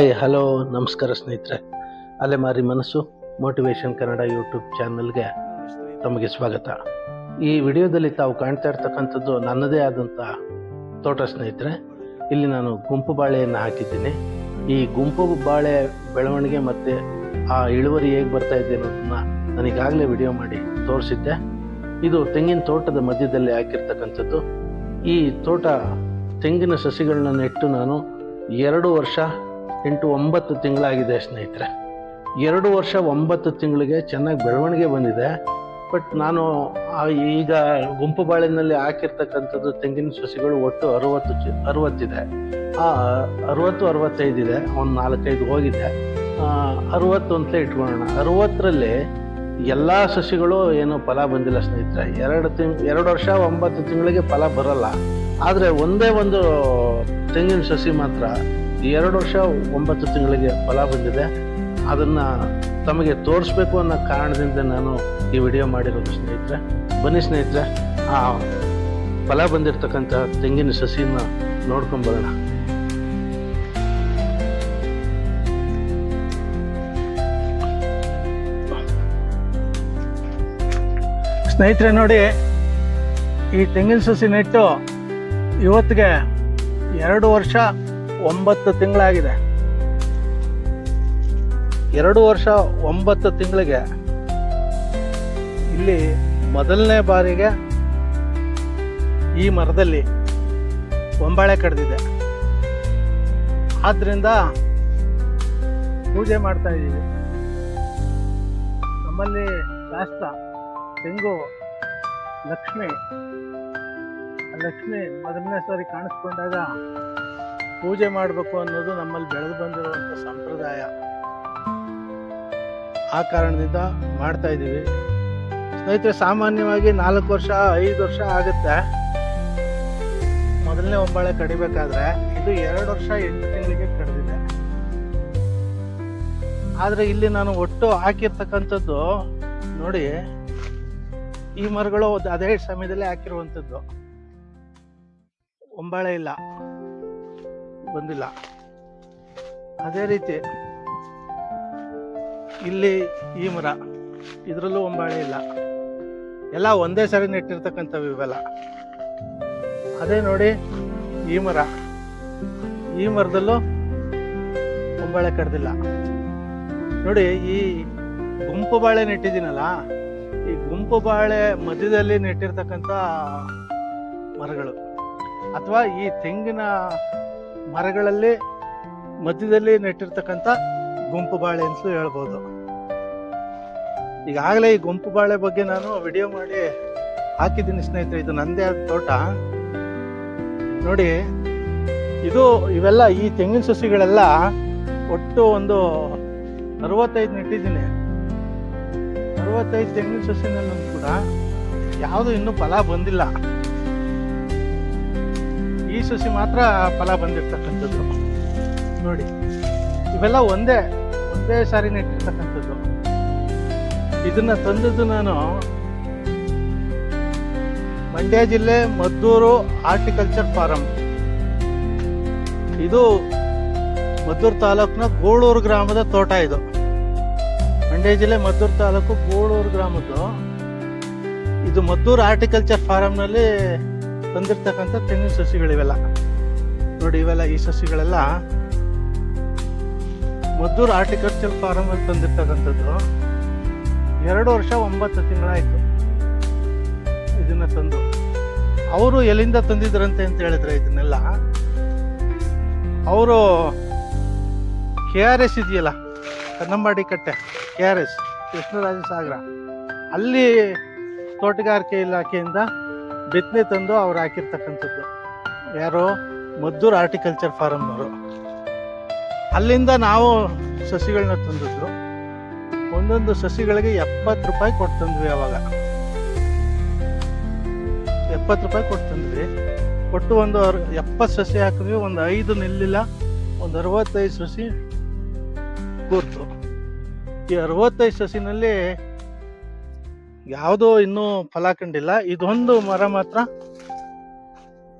Hi hello ನಮಸ್ಕಾರ ಸ್ನೇಹಿತರೆ. ಅಲೆಮಾರಿ ಮನಸ್ಸು ಮೋಟಿವೇಶನ್ ಕನ್ನಡ ಯೂಟ್ಯೂಬ್ ಚಾನಲ್ಗೆ ತಮಗೆ ಸ್ವಾಗತ. ಈ ವಿಡಿಯೋದಲ್ಲಿ ತಾವು ಕಾಣ್ತಾ ಇರ್ತಕ್ಕಂಥದ್ದು ನನ್ನದೇ ಆದಂಥ ತೋಟ ಸ್ನೇಹಿತರೆ. ಇಲ್ಲಿ ನಾನು ಗುಂಪು ಬಾಳೆಯನ್ನು ಹಾಕಿದ್ದೀನಿ. ಈ ಗುಂಪು ಬಾಳೆ ಬೆಳವಣಿಗೆ ಮತ್ತು ಆ ಇಳುವರಿ ಹೇಗೆ ಬರ್ತಾ ಇದೆ ಅನ್ನೋದನ್ನು ನನಗಾಗಲೇ ವಿಡಿಯೋ ಮಾಡಿ ತೋರಿಸಿದ್ದೆ. ಇದು ತೆಂಗಿನ ತೋಟದ ಮಧ್ಯದಲ್ಲಿ ಹಾಕಿರ್ತಕ್ಕಂಥದ್ದು. ಈ ತೋಟ ತೆಂಗಿನ ಸಸಿಗಳನ್ನ ನೆಟ್ಟು ನಾನು ಎರಡು ವರ್ಷ ಎಂಟು ಒಂಬತ್ತು ತಿಂಗಳಾಗಿದೆ ಸ್ನೇಹಿತರೆ. ಎರಡು ವರ್ಷ ಒಂಬತ್ತು ತಿಂಗಳಿಗೆ ಚೆನ್ನಾಗಿ ಬೆಳವಣಿಗೆ ಬಂದಿದೆ. ಬಟ್ ನಾನು ಈಗ ಗುಂಪು ಬಾಳಿನಲ್ಲಿ ಹಾಕಿರ್ತಕ್ಕಂಥದ್ದು ತೆಂಗಿನ ಸಸಿಗಳು ಒಟ್ಟು ಅರುವತ್ತು ಚಿ, ಅರುವತ್ತಿದೆ. ಆ ಅರುವತ್ತು ಅರವತ್ತೈದಿದೆ ಒಂದು ನಾಲ್ಕೈದು ಹೋಗಿದೆ. ಅರುವತ್ತು ಅಂತಲೇ ಇಟ್ಕೊಳ್ಳೋಣ. ಅರುವತ್ತರಲ್ಲಿ ಎಲ್ಲ ಸಸಿಗಳು ಏನು ಫಲ ಬಂದಿಲ್ಲ ಸ್ನೇಹಿತರೆ. ಎರಡು ತಿಂಗ್ ಎರಡು ವರ್ಷ ಒಂಬತ್ತು ತಿಂಗಳಿಗೆ ಫಲ ಬರಲ್ಲ. ಆದರೆ ಒಂದೇ ಒಂದು ತೆಂಗಿನ ಸಸಿ ಮಾತ್ರ ಎರಡು ವರ್ಷ ಒಂಬತ್ತು ತಿಂಗಳಿಗೆ ಫಲ ಬಂದಿದೆ. ಅದನ್ನು ತಮಗೆ ತೋರಿಸ್ಬೇಕು ಅನ್ನೋ ಕಾರಣದಿಂದ ನಾನು ಈ ವಿಡಿಯೋ ಮಾಡಿರೋದು ಸ್ನೇಹಿತರೆ. ಬನ್ನಿ ಸ್ನೇಹಿತರೆ, ಆ ಫಲ ಬಂದಿರತಕ್ಕಂಥ ತೆಂಗಿನ ಸಸಿನ ನೋಡ್ಕೊಂಬರೋಣ ಸ್ನೇಹಿತರೆ ನೋಡಿ, ಈ ತೆಂಗಿನ ಸಸಿ ನೆಟ್ಟು ಇವತ್ತಿಗೆ ಎರಡು ವರ್ಷ ಒಂಬತ್ತು ತಿಂಗಳಾಗಿದೆ. ಎರಡು ವರ್ಷ ಒಂಬತ್ತು ತಿಂಗಳಿಗೆ ಇಲ್ಲಿ ಮೊದಲನೇ ಬಾರಿಗೆ ಈ ಮರದಲ್ಲಿ ಒಂಬಾಳೆ ಕಡ್ದಿದೆ. ಆದ್ರಿಂದ ಪೂಜೆ ಮಾಡ್ತಾ ಇದ್ದೀವಿ. ನಮ್ಮಲ್ಲಿ ಶಾಸ್ತ್ರ ತೆಂಗು ಲಕ್ಷ್ಮಿ ಲಕ್ಷ್ಮಿ ಮೊದಲನೇ ಸಾರಿ ಕಾಣಿಸ್ಕೊಂಡಾಗ ಪೂಜೆ ಮಾಡಬೇಕು ಅನ್ನೋದು ನಮ್ಮಲ್ಲಿ ಬೆಳೆದು ಬಂದಿರುವಂಥ ಸಂಪ್ರದಾಯ. ಆ ಕಾರಣದಿಂದ ಮಾಡ್ತಾ ಇದ್ದೀವಿ. ಸ್ನೇಹಿತರೆ, ಸಾಮಾನ್ಯವಾಗಿ ನಾಲ್ಕು ವರ್ಷ, ಐದು ವರ್ಷ ಆಗುತ್ತೆ. ಮೊದಲನೇ ಒಂಬಾಳೆ ಕಡಿಬೇಕಾದ್ರೆ ಇದು ಎರಡು ವರ್ಷ, ಎಂಟು ತಿಂಗಳಿಗೆ ಕಡಿದಿದೆ. ಆದರೆ ಇಲ್ಲಿ ನಾನು ಒಟ್ಟು ಹಾಕಿರ್ತಕ್ಕಂಥದ್ದು ನೋಡಿ, ಈ ಮರಗಳು ಅದೇ ಸಮಯದಲ್ಲಿ ಹಾಕಿರುವಂಥದ್ದು. ಒಂಬಾಳೆ ಇಲ್ಲ. ಬಂದಿಲ್ಲ. ಅದೇ ರೀತಿ ಇಲ್ಲಿ ಈ ಮರ, ಇದರಲ್ಲೂ ಒಂಬಾಳೆ ಇಲ್ಲ. ಎಲ್ಲ ಒಂದೇ ಸರಿ ನೆಟ್ಟಿರ್ತಕ್ಕಂಥವು ಇವೆಲ್ಲ. ಅದೇ ನೋಡಿ ಈ ಮರ. ಈ ಮರದಲ್ಲೂ ಒಂಬಾಳೆ ಕಡ್ದಿಲ್ಲ. ನೋಡಿ ಈ ಗುಂಪು ಬಾಳೆ ನೆಟ್ಟಿದ್ದೀನಲ್ಲ ಈ ಗುಂಪು ಬಾಳೆ ಮಧ್ಯದಲ್ಲಿ ನೆಟ್ಟಿರ್ತಕ್ಕಂಥ ಮರಗಳು. ಅಥವಾ ಈ ತೆಂಗಿನ ಮರಗಳಲ್ಲಿ ಮಧ್ಯದಲ್ಲಿ ನೆಟ್ಟಿರ್ತಕ್ಕಂಥ ಗುಂಪು ಬಾಳೆ ಅಂತಲೂ ಹೇಳ್ಬೋದು. ಈಗಾಗಲೇ ಈ ಗುಂಪು ಬಾಳೆ ಬಗ್ಗೆ ನಾನು ವಿಡಿಯೋ ಮಾಡಿ ಹಾಕಿದ್ದೀನಿ ಸ್ನೇಹಿತರೆ, ಇದು ನಂದೇ ಆದ ತೋಟ. ನೋಡಿ, ಇದು ಇವೆಲ್ಲ ಈ ತೆಂಗಿನ ಸಸಿಗಳೆಲ್ಲ ಒಟ್ಟು ಒಂದು ಅರವತ್ತೈದು ನೆಟ್ಟಿದ್ದೀನಿ. ಅರವತ್ತೈದು ತೆಂಗಿನ ಸಸಿನಲ್ಲೂ ಕೂಡ ಯಾವುದು ಇನ್ನೂ ಫಲ ಬಂದಿಲ್ಲ. ಈ ಸಸಿ ಮಾತ್ರ ಫಲ ಬಂದಿರ್ತಕ್ಕಂಥದ್ದು. ನೋಡಿ, ಇವೆಲ್ಲ ಒಂದೇ ಒಂದೇ ಸಾರಿ ನೆಟ್ಟಿರ್ತಕ್ಕಂಥದ್ದು ಇದನ್ನ ತಂದದ್ದು ನಾನು ಮಂಡ್ಯ ಜಿಲ್ಲೆ ಮದ್ದೂರು ಹಾರ್ಟಿಕಲ್ಚರ್ ಫಾರಂ. ಇದು ಮದ್ದೂರು ತಾಲೂಕಿನ ಗೋಳೂರು ಗ್ರಾಮದ ತೋಟ ಇದು. ಮಂಡ್ಯ ಜಿಲ್ಲೆ ಮದ್ದೂರು ತಾಲೂಕು ಗೋಳೂರು ಗ್ರಾಮದ್ದು. ಇದು ಮದ್ದೂರು ಹಾರ್ಟಿಕಲ್ಚರ್ ಫಾರಂನಲ್ಲಿ ತಂದಿರ್ತಕ್ಕಂಥ ತೆಂಗಿನ ಸಸಿಗಳಿವೆಲ್ಲ. ನೋಡಿ, ಇವೆಲ್ಲ ಈ ಸಸಿಗಳೆಲ್ಲ ಮದ್ದೂರು ಆರ್ಟಿಕಲ್ಚರ್ ಫಾರಂ ಅಲ್ಲಿ ತಂದಿರ್ತಕ್ಕಂಥದ್ದು. ಎರಡು ವರ್ಷ ಒಂಬತ್ತು ತಿಂಗಳಾಯ್ತು ಇದನ್ನ ತಂದು. ಅವರು ಎಲ್ಲಿಂದ ತಂದಿದ್ರಂತೆ ಅಂತ ಹೇಳಿದ್ರೆ ಇದನ್ನೆಲ್ಲ. ಅವರು ಕೆ ಆರ್ ಎಸ್ ಇದೆಯಲ್ಲ, ಕನ್ನಂಬಾಡಿ ಕಟ್ಟೆ, K R S Krishnaraja Sagara ಅಲ್ಲಿ ತೋಟಗಾರಿಕೆ ಇಲಾಖೆಯಿಂದ ಬಿತ್ತನೆ ತಂದು ಅವ್ರು ಹಾಕಿರ್ತಕ್ಕಂಥದ್ದು. ಯಾರು ಮದ್ದೂರು ಹಾರ್ಟಿಕಲ್ಚರ್ ಫಾರಮ್ನವರು ಅಲ್ಲಿಂದ ನಾವು ಸಸಿಗಳನ್ನ ತಂದಿದ್ರು ಒಂದೊಂದು ಸಸಿಗಳಿಗೆ ಎಪ್ಪತ್ತು ರೂಪಾಯಿ ಕೊಟ್ಟು ತಂದ್ವಿ ಅವಾಗ. ಎಪ್ಪತ್ತು ರೂಪಾಯಿ ಕೊಟ್ಟು ತಂದ್ವಿ. ಕೊಟ್ಟು ಒಂದು ಎಪ್ಪತ್ತು ಸಸಿ ಹಾಕಿದ್ವಿ, ಒಂದು ಐದು ನಿಲ್ಲಿಲ್ಲ, ಒಂದು ಅರವತ್ತೈದು ಸಸಿ ಕೂರ್ತು. ಈ ಅರವತ್ತೈದು ಸಸಿನಲ್ಲಿ ಯಾವುದೋ ಇನ್ನೂ ಫಲ ಕಂಡಿಲ್ಲ. ಇದೊಂದು ಮರ ಮಾತ್ರ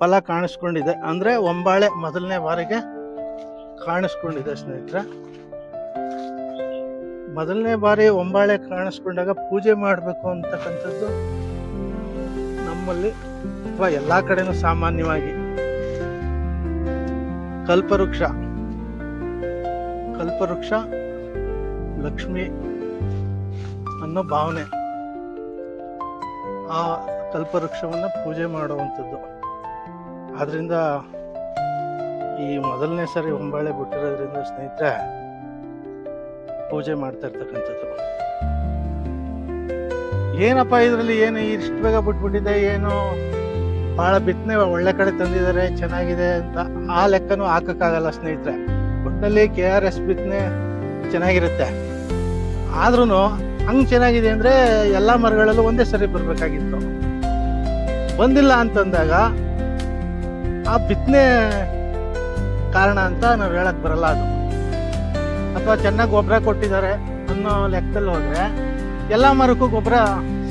ಫಲ ಕಾಣಿಸ್ಕೊಂಡಿದೆ. ಅಂದರೆ ಒಂಬಾಳೆ ಮೊದಲನೇ ಬಾರಿಗೆ ಕಾಣಿಸ್ಕೊಂಡಿದೆ ಸ್ನೇಹಿತರೆ. ಮೊದಲನೇ ಬಾರಿ ಒಂಬಾಳೆ ಕಾಣಿಸ್ಕೊಂಡಾಗ ಪೂಜೆ ಮಾಡಬೇಕು ಅಂತಕ್ಕಂಥದ್ದು ನಮ್ಮಲ್ಲಿ ಅಥವಾ ಎಲ್ಲ ಕಡೆನೂ ಸಾಮಾನ್ಯವಾಗಿ ಕಲ್ಪವೃಕ್ಷ ಕಲ್ಪವೃಕ್ಷ, ಲಕ್ಷ್ಮಿ ಅನ್ನೋ ಭಾವನೆ. ಆ ಕಲ್ಪವೃಕ್ಷವನ್ನು ಪೂಜೆ ಮಾಡುವಂಥದ್ದು. ಆದ್ದರಿಂದ ಈ ಮೊದಲನೇ ಸಾರಿ ಹೊಂಬಾಳೆ ಬಿಟ್ಟಿರೋದ್ರಿಂದ ಸ್ನೇಹಿತರೆ, ಪೂಜೆ ಮಾಡ್ತಾ ಇರ್ತಕ್ಕಂಥದ್ದು. ಏನಪ್ಪ ಇದರಲ್ಲಿ ಏನು ಇಷ್ಟು ಬೇಗ ಬಿಟ್ಬಿಟ್ಟಿದೆ, ಏನು? ಭಾಳ ಬಿತ್ತನೆ ಒಳ್ಳೆ ಕಡೆ ತಂದಿದ್ದಾರೆ, ಚೆನ್ನಾಗಿದೆ ಅಂತ ಆ ಲೆಕ್ಕನೂ ಹಾಕೋಕ್ಕಾಗಲ್ಲ ಸ್ನೇಹಿತರೆ. ಒಟ್ಟಿನಲ್ಲಿ ಕೆ ಆರ್ ಎಸ್ ಬಿತ್ತನೆ ಚೆನ್ನಾಗಿರುತ್ತೆ. ಆದ್ರೂ ಹಂಗ್ ಚೆನ್ನಾಗಿದೆ ಅಂದರೆ ಎಲ್ಲ ಮರಗಳಲ್ಲೂ ಒಂದೇ ಸರಿ ಬರಬೇಕಾಗಿತ್ತು. ಬಂದಿಲ್ಲ ಅಂತಂದಾಗ ಆ ಬಿತ್ತನೆ ಕಾರಣ ಅಂತ ನಾವು ಹೇಳಕ್ಕೆ ಬರಲ್ಲ ಅದು. ಅಥವಾ ಚೆನ್ನಾಗಿ ಗೊಬ್ಬರ ಕೊಟ್ಟಿದ್ದಾರೆ ಅನ್ನೋ ಲೆಕ್ಕದಲ್ಲಿ ಹೋದರೆ ಎಲ್ಲ ಮರಕ್ಕೂ ಗೊಬ್ಬರ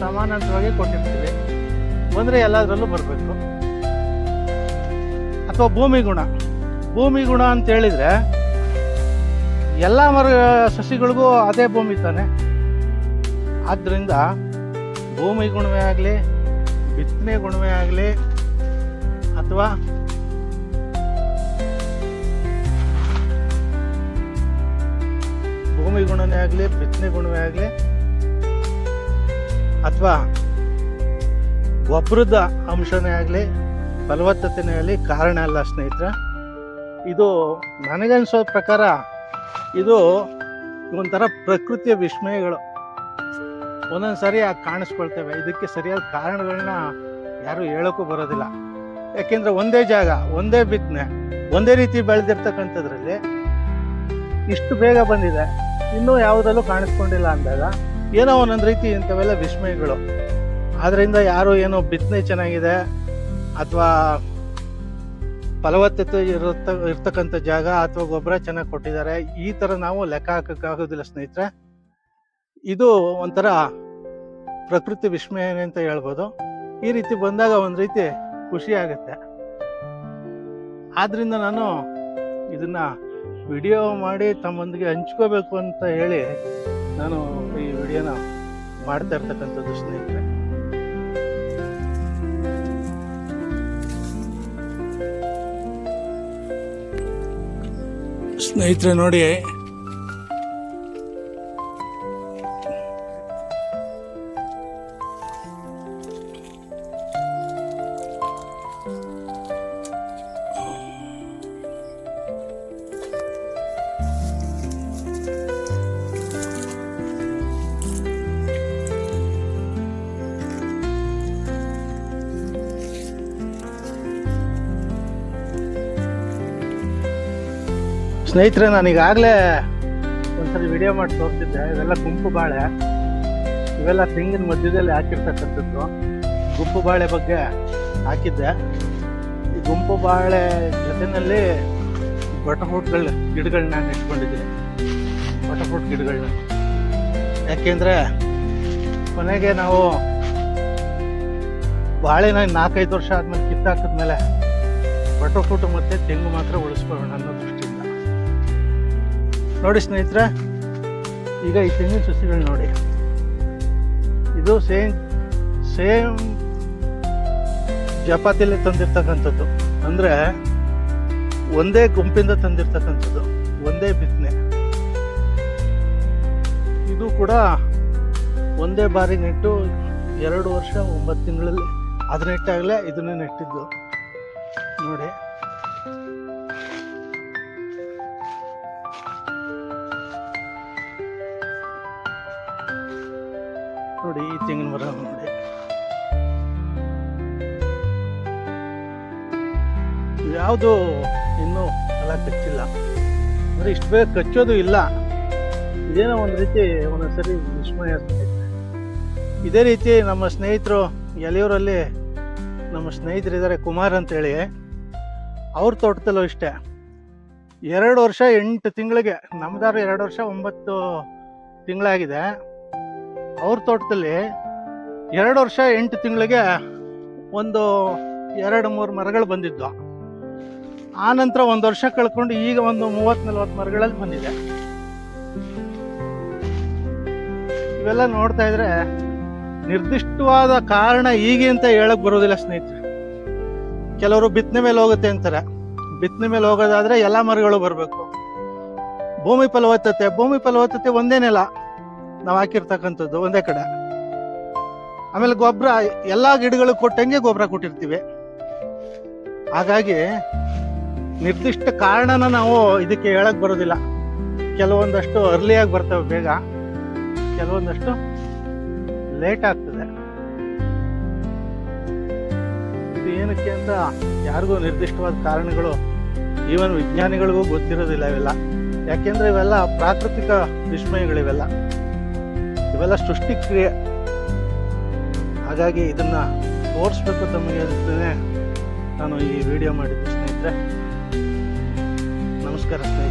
ಸಮಾನಾಂತರವಾಗಿ ಕೊಟ್ಟಿರ್ತೀವಿ. ಬಂದರೆ ಎಲ್ಲದರಲ್ಲೂ ಬರಬೇಕು. ಅಥವಾ ಭೂಮಿ ಗುಣ. ಭೂಮಿ ಗುಣ ಅಂತ ಹೇಳಿದರೆ ಎಲ್ಲ ಮರ ಸಸಿಗಳಿಗೂ ಅದೇ ಭೂಮಿ ತಾನೆ. ಆದ್ರಿಂದ ಭೂಮಿ ಗುಣವೇ ಆಗಲಿ, ಬಿತ್ತನೆ ಗುಣವೇ ಆಗಲಿ, ಅಥವಾ ಭೂಮಿ ಗುಣನೇ ಆಗಲಿ, ಬಿತ್ತನೆ ಗುಣವೇ ಆಗಲಿ, ಅಥವಾ ಗೊಬ್ಬರದ ಅಂಶನೇ ಆಗಲಿ, ಫಲವತ್ತತೆನೇ ಆಗಲಿ, ಕಾರಣ ಅಲ್ಲ ಸ್ನೇಹಿತರೆ. ಇದು ನನಗನ್ಸೋ ಪ್ರಕಾರ ಇದು ಒಂಥರ ಪ್ರಕೃತಿಯ ವಿಸ್ಮಯಗಳು. ಒಂದೊಂದು ಸರಿ ಕಾಣಿಸ್ಕೊಳ್ತೇವೆ. ಇದಕ್ಕೆ ಸರಿಯಾದ ಕಾರಣಗಳನ್ನ ಯಾರು ಹೇಳೋಕ್ಕೂ ಬರೋದಿಲ್ಲ. ಯಾಕೆಂದ್ರೆ ಒಂದೇ ಜಾಗ, ಒಂದೇ ಬಿತ್ತನೆ ಒಂದೇ ರೀತಿ ಬೆಳೆದಿರ್ತಕ್ಕಂಥದ್ರಲ್ಲಿ ಇಷ್ಟು ಬೇಗ ಬಂದಿದೆ. ಇನ್ನೂ ಯಾವುದಲ್ಲೂ ಕಾಣಿಸ್ಕೊಂಡಿಲ್ಲ ಅಂದಾಗ ಏನೋ ಒಂದೊಂದು ರೀತಿ ಇಂಥವೆಲ್ಲ ವಿಸ್ಮಯಗಳು. ಆದ್ರಿಂದ ಯಾರು ಏನೋ ಬಿತ್ತನೆ ಚೆನ್ನಾಗಿದೆ ಅಥವಾ ಫಲವತ್ತತೆ ಇರುತ್ತ, ಇರ್ತಕ್ಕಂಥ ಜಾಗ ಅಥವಾ ಗೊಬ್ಬರ ಚೆನ್ನಾಗಿ ಕೊಟ್ಟಿದ್ದಾರೆ, ಈ ತರ ನಾವು ಲೆಕ್ಕ ಹಾಕಕ್ಕಾಗೋದಿಲ್ಲ ಸ್ನೇಹಿತರೆ. ಇದು ಒಂಥರ ಪ್ರಕೃತಿ ವಿಸ್ಮಯನೆ ಅಂತ ಹೇಳ್ಬೋದು. ಈ ರೀತಿ ಬಂದಾಗ ಒಂದು ರೀತಿ ಖುಷಿ ಆಗುತ್ತೆ. ಆದ್ರಿಂದ ನಾನು ಇದನ್ನ ವಿಡಿಯೋ ಮಾಡಿ ತಮ್ಮೊಂದಿಗೆ ಹಂಚ್ಕೋಬೇಕು ಅಂತ ಹೇಳಿ ನಾನು ಈ ವಿಡಿಯೋನ ಮಾಡ್ತಾ ಇರ್ತಕ್ಕಂಥದ್ದು ಸ್ನೇಹಿತರೆ. ಸ್ನೇಹಿತರೆ ನೋಡಿ ಸ್ನೇಹಿತರೆ, ನಾನೀಗಾಗಲೇ ಒಂದ್ಸರಿ ವಿಡಿಯೋ ಮಾಡಿ ತೋರಿಸಿದ್ದೆ. ಇವೆಲ್ಲ ಗುಂಪು ಬಾಳೆ. ಇವೆಲ್ಲ ತೆಂಗಿನ ಮಧ್ಯದಲ್ಲಿ ಹಾಕಿರ್ತಕ್ಕಂಥದ್ದು. ಗುಂಪು ಬಾಳೆ ಬಗ್ಗೆ ಹಾಕಿದ್ದೆ. ಈ ಗುಂಪು ಬಾಳೆ ಜೊತೆನಲ್ಲಿ ಬಟರ್ಫ್ರೂಟ್ಗಳ ಗಿಡಗಳನ್ನ ನಾನು ಇಟ್ಕೊಂಡಿದ್ದೀನಿ. ಬಟರ್ಫ್ರೂಟ್ ಗಿಡಗಳನ್ನ ಯಾಕೆಂದರೆ ಕೊನೆಗೆ ನಾವು ಬಾಳೆನ ನಾಲ್ಕೈದು ವರ್ಷ ಆದಮೇಲೆ ಕಿತ್ತಾಕಿದ್ಮೇಲೆ ಬಟರ್ಫ್ರೂಟ್ ಮತ್ತು ತೆಂಗು ಮಾತ್ರ ಉಳಿಸ್ಕೊಳ್ಳೋಣ ಅನ್ನೋ ದೃಷ್ಟಿಯಿಂದ ನೋಡಿ ಸ್ನೇಹಿತರೆ, ಈಗ ಈ ತೆಂಗಿನ ಸಸಿಗಳು ನೋಡಿ. ಇದು ಸೇಮ್ ಸೇಮ್ ಜಪಾತಿಯಲ್ಲಿ ತಂದಿರ್ತಕ್ಕಂಥದ್ದು. ಅಂದರೆ ಒಂದೇ ಗುಂಪಿಂದ ತಂದಿರ್ತಕ್ಕಂಥದ್ದು, ಒಂದೇ ಬಿತ್ತನೆ. ಇದು ಕೂಡ ಒಂದೇ ಬಾರಿ ನೆಟ್ಟು ಎರಡು ವರ್ಷ ಒಂಬತ್ತು ತಿಂಗಳಲ್ಲಿ ಅದು ನೆಟ್ಟಾಗಲೇ ಇದನ್ನೇ ನೆಟ್ಟಿದ್ದು. ನೋಡಿ. ನೋಡಿ, ಈ ತೆಂಗಿನ ಮರ ನೋಡಿ. ಯಾವುದು ಇನ್ನೂ ಎಲ್ಲ ಕಚ್ಚಿಲ್ಲ. ಅಂದ್ರೆ ಇಷ್ಟು ಬೇಗ ಕಚ್ಚೋದು ಇಲ್ಲ. ಇದೇನೋ ಒಂದು ರೀತಿ ಒಂದೊಂದ್ಸರಿ ವಿಸ್ಮಯ. ಇದೇ ರೀತಿ ನಮ್ಮ ಸ್ನೇಹಿತರು ಎಲೆಯೂರಲ್ಲಿ ನಮ್ಮ ಸ್ನೇಹಿತರಿದ್ದಾರೆ ಕುಮಾರ್ ಅಂತೇಳಿ. ಅವ್ರ ತೋಟದಲ್ಲೂ ಇಷ್ಟೇ. ಎರಡು ವರ್ಷ ಎಂಟು ತಿಂಗಳಿಗೆ ನಮ್ಮದಾರು ಎರಡು ವರ್ಷ ಒಂಬತ್ತು ತಿಂಗಳಾಗಿದೆ. ಅವ್ರ ತೋಟದಲ್ಲಿ ಎರಡು ವರ್ಷ ಎಂಟು ತಿಂಗಳಿಗೆ ಒಂದು ಎರಡು ಮೂರು ಮರಗಳು ಬಂದಿದ್ವು. ಆ ನಂತರ ಒಂದು ವರ್ಷ ಕಳ್ಕೊಂಡು ಈಗ ಒಂದು ಮೂವತ್ತು ನಲ್ವತ್ತು ಮರಗಳಲ್ಲಿ ಬಂದಿದೆ. ಇವೆಲ್ಲ ನೋಡ್ತಾ ಇದ್ರೆ ನಿರ್ದಿಷ್ಟವಾದ ಕಾರಣ ಹೀಗೆ ಅಂತ ಹೇಳಕ್ ಬರೋದಿಲ್ಲ ಸ್ನೇಹಿತರೆ. ಕೆಲವರು ಬಿತ್ತನೆ ಮೇಲೆ ಹೋಗುತ್ತೆ ಅಂತಾರೆ. ಬಿತ್ತನೆ ಮೇಲೆ ಹೋಗೋದಾದ್ರೆ ಎಲ್ಲ ಮರಗಳು ಬರಬೇಕು. ಭೂಮಿ ಫಲವತ್ತತೆ ಭೂಮಿ ಫಲವತ್ತತೆ ಒಂದೇ ನಾವು ಹಾಕಿರ್ತಕ್ಕಂಥದ್ದು ಒಂದೇ ಕಡೆ. ಆಮೇಲೆ ಗೊಬ್ಬರ ಎಲ್ಲಾ ಗಿಡಗಳು ಕೊಟ್ಟಂಗೆ ಗೊಬ್ಬರ ಕೊಟ್ಟಿರ್ತೀವಿ. ಹಾಗಾಗಿ ನಿರ್ದಿಷ್ಟ ಕಾರಣನ ನಾವು ಇದಕ್ಕೆ ಹೇಳಕ್ ಬರೋದಿಲ್ಲ. ಕೆಲವೊಂದಷ್ಟು ಅರ್ಲಿಯಾಗಿ ಬರ್ತವೆ ಬೇಗ. ಕೆಲವೊಂದಷ್ಟು ಲೇಟ್ ಆಗ್ತದೆ. ಇದು ಏನಕ್ಕೆ ಅಂತ ಯಾರಿಗೂ ನಿರ್ದಿಷ್ಟವಾದ ಕಾರಣಗಳು, ಈವನ್ ವಿಜ್ಞಾನಿಗಳಿಗೂ ಗೊತ್ತಿರೋದಿಲ್ಲ ಇವೆಲ್ಲ. ಯಾಕೆಂದ್ರೆ ಇವೆಲ್ಲ ಪ್ರಾಕೃತಿಕ ವಿಸ್ಮಯಗಳಿವೆಲ್ಲ. ಇವೆಲ್ಲ ಸೃಷ್ಟಿ ಕ್ರಿಯೆ. ಹಾಗಾಗಿ ಇದನ್ನ ತೋರಿಸ್ಬೇಕು ತಮಗೆ ಅಂತಲೇ ನಾನು ಈ ವಿಡಿಯೋ ಮಾಡಿದ್ದೆ ಸ್ನೇಹಿತರೆ. ನಮಸ್ಕಾರ ಸ್ನೇಹಿತರೆ.